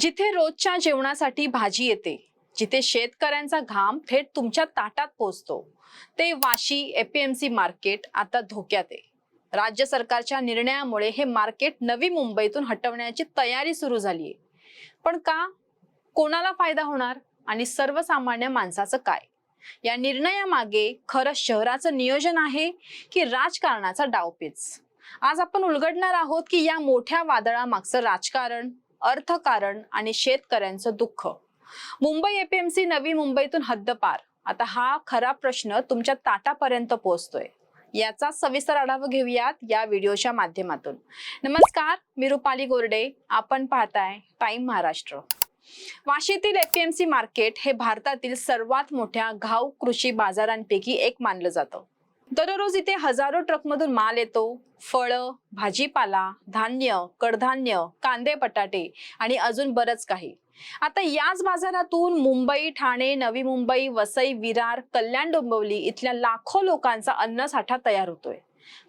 जिथे रोजच्या जेवणासाठी भाजी येते जिथे शेतकऱ्यांचा घाम थेट तुमच्या ताटात पोचतो ते वाशी एपीएमसी मार्केट आता धोक्यात आहे. राज्य सरकारच्या निर्णयामुळे हे मार्केट नवी मुंबईतून हटवण्याची तयारी सुरू झाली आहे. पण का? कोणाला फायदा होणार? आणि सर्वसामान्य माणसाचं काय? या निर्णयामागे खरं शहराचं नियोजन आहे की राजकारणाचा डावपेच? आज आपण उलगडणार आहोत की या मोठ्या वादळामागचं राजकारण अर्थकारण आणि शेतकऱ्यांचं दुःख. मुंबई एपीएमसी नवी मुंबईतून हद्दपार. आता हा खरा प्रश्न तुमच्या ताटापर्यंत पोहोचतोय. याचा सविस्तर आढावा घेऊयात या व्हिडिओच्या माध्यमातून. नमस्कार मी रुपाली गोरडे. आपण पाहताय टाइम महाराष्ट्र. वाशीतील एपीएमसी मार्केट हे भारतातील सर्वात मोठ्या घाव कृषी बाजारांपैकी एक मानलं जातं. दररोज इथे हजारो ट्रकमधून माल येतो. फळं भाजीपाला धान्य कडधान्य कांदे बटाटे आणि अजून बरंच काही. आता याच बाजारातून मुंबई ठाणे नवी मुंबई वसई विरार कल्याण डोंबिवली इथल्या लाखो लोकांचा अन्न साठा तयार होतोय.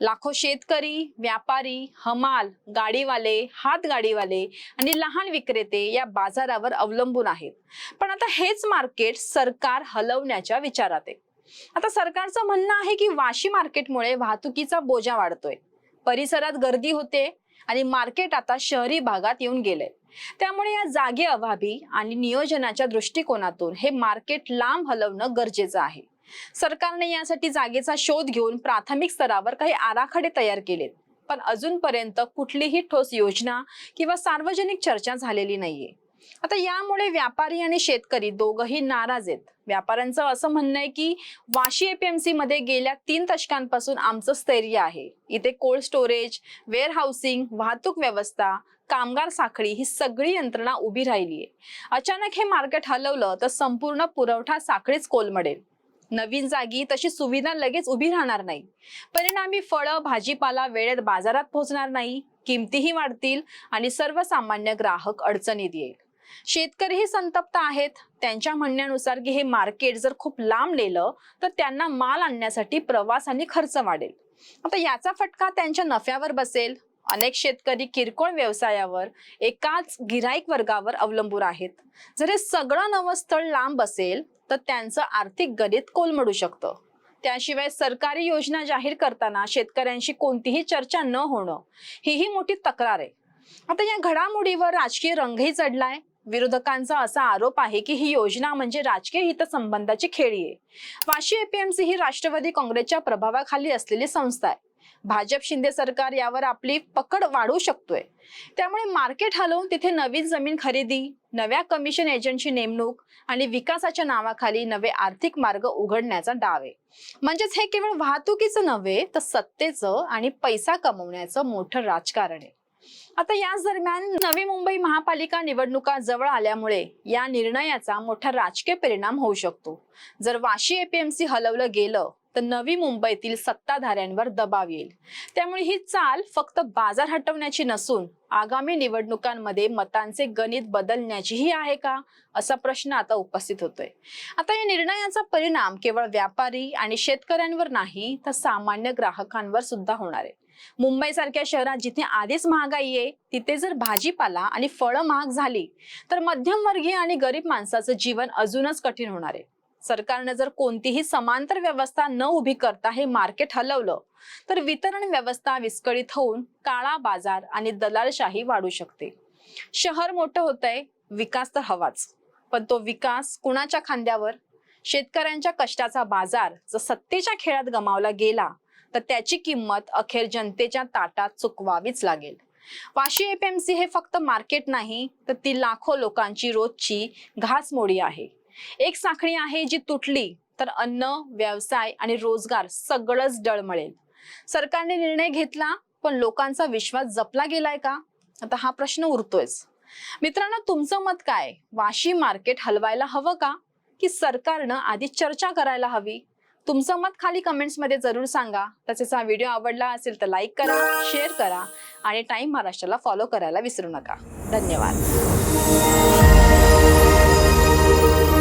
लाखो शेतकरी व्यापारी हमाल गाडीवाले हातगाडीवाले आणि लहान विक्रेते या बाजारावर अवलंबून आहेत. पण आता हेच मार्केट सरकार हलवण्याच्या विचारात आहे. आता सरकारचं म्हणणं आहे की वाशी मार्केटमुळे वाहतुकीचा बोजा वाढतोय. परिसरात गर्दी होते आणि मार्केट आता शहरी भागात येऊन गेले त्यामुळे या जागे अभावी आणि नियोजनाच्या दृष्टिकोनातून हे मार्केट लांब हलवणं गरजेचं आहे. सरकारने यासाठी जागेचा शोध घेऊन प्राथमिक स्तरावर काही आराखडे तयार केलेत. पण अजूनपर्यंत कुठलीही ठोस योजना किंवा सार्वजनिक चर्चा झालेली नाहीये. आता यामुळे व्यापारी आणि शेतकरी दोघही नाराज आहेत. व्यापाऱ्यांचं असं म्हणणं आहे की वाशी एपीएमसी मध्ये गेल्या तीन दशकांपासून आमचं स्थैर्य आहे. इथे कोल्ड स्टोरेज वेअर हाऊसिंग वाहतूक व्यवस्था कामगार साखळी ही सगळी यंत्रणा उभी राहिली आहे. अचानक हे मार्केट हलवलं तर संपूर्ण पुरवठा साखळीच कोलमडेल. नवीन जागी तशी सुविधा लगेच उभी राहणार नाही. परिणामी फळं भाजीपाला वेळेत बाजारात पोहोचणार नाही. किमतीही वाढतील आणि सर्वसामान्य ग्राहक अडचणीत येईल. शेतकरीही संतप्त आहेत. त्यांच्या म्हणण्यानुसार की हे मार्केट जर खूप लांब नेलं तर त्यांना माल आणण्यासाठी प्रवास आणि खर्च वाढेल. आता याचा फटका त्यांच्या नफ्यावर बसेल. अनेक शेतकरी किरकोळ व्यवसायावर एकाच गिराईक वर्गावर अवलंबून आहेत. जर हे सगळं नवं स्थळ लांब असेल तर त्यांचं आर्थिक गणित कोलमडू शकतं. त्याशिवाय सरकारी योजना जाहीर करताना शेतकऱ्यांशी कोणतीही चर्चा न होणं हीही मोठी तक्रार आहे. आता या घडामोडीवर राजकीय रंगही चढलाय. विरोधकांचा असा आरोप आहे की ही योजना म्हणजे राजकीय हितसंबंधाची खेळी आहे. वाशी एपीएमसी ही राष्ट्रवादी काँग्रेसच्या प्रभावाखाली असलेली संस्था आहे. भाजप शिंदे सरकार यावर आपली पकड वाढवू शकतोय. त्यामुळे मार्केट हलवून तिथे नवीन जमीन खरेदी नव्या कमिशन एजंटची नेमणूक आणि विकासाच्या नावाखाली नवे आर्थिक मार्ग उघडण्याचा डाव आहे. म्हणजेच हे केवळ वाहतुकीचं नव्हे तर सत्तेचं आणि पैसा कमवण्याचं मोठं राजकारण आहे. आता याच दरम्यान नवी मुंबई महापालिका निवडणुका जवळ आल्यामुळे या निर्णयाचा मोठा राजकीय परिणाम होऊ शकतो. जर वाशी एपीएमसी हलवलं गेलं तर नवी मुंबईतील सत्ताधाऱ्यांवर दबाव येईल. त्यामुळे ही चाल फक्त बाजार हटवण्याची नसून आगामी निवडणुकांमध्ये मतांचे गणित बदलण्याचीही आहे का? असा प्रश्न आता उपस्थित होतोय. आता या निर्णयाचा परिणाम केवळ व्यापारी आणि शेतकऱ्यांवर नाही तर सामान्य ग्राहकांवर सुद्धा होणार आहे. मुंबई सारख्या शहरात जिथे आधीच महागाई आहे तिथे जर भाजीपाला आणि फळं महाग झाली तर मध्यमवर्गीय आणि गरीब माणसाचं जीवन अजूनच कठीण होणार आहे. सरकारनं जर कोणतीही समांतर व्यवस्था न उभी करता हे मार्केट हलवलं तर वितरण व्यवस्था विस्कळीत होऊन काळा बाजार आणि दलालशाही वाढू शकते. शहर मोठं होतंय विकास तर हवाच. पण तो विकास कुणाच्या खांद्यावर? शेतकऱ्यांच्या कष्टाचा बाजार जर सत्तेच्या खेळात गमावला गेला तर त्याची किंमत अखेर जनतेच्या ताटात चुकवावीच लागेल. वाशी एपीएमसी हे फक्त मार्केट नाही तर ती लाखो लोकांची रोजची घासमोडी आहे. एक साखळी आहे जी तुटली तर अन्न व्यवसाय आणि रोजगार सगळंच डळमळेल सरकारने निर्णय घेतला पण लोकांचा विश्वास जपला गेलाय का? आता हा प्रश्न उरतोयच. मित्रांनो तुमचं मत काय? वाशी मार्केट हलवायला हवं का? की सरकारनं आधी चर्चा करायला हवी? तुमचं मत खाली कमेंट्समध्ये जरूर सांगा. तसेच हा व्हिडिओ आवडला असेल तर लाईक करा शेअर करा आणि टाइम महाराष्ट्राला फॉलो करायला विसरू नका. धन्यवाद.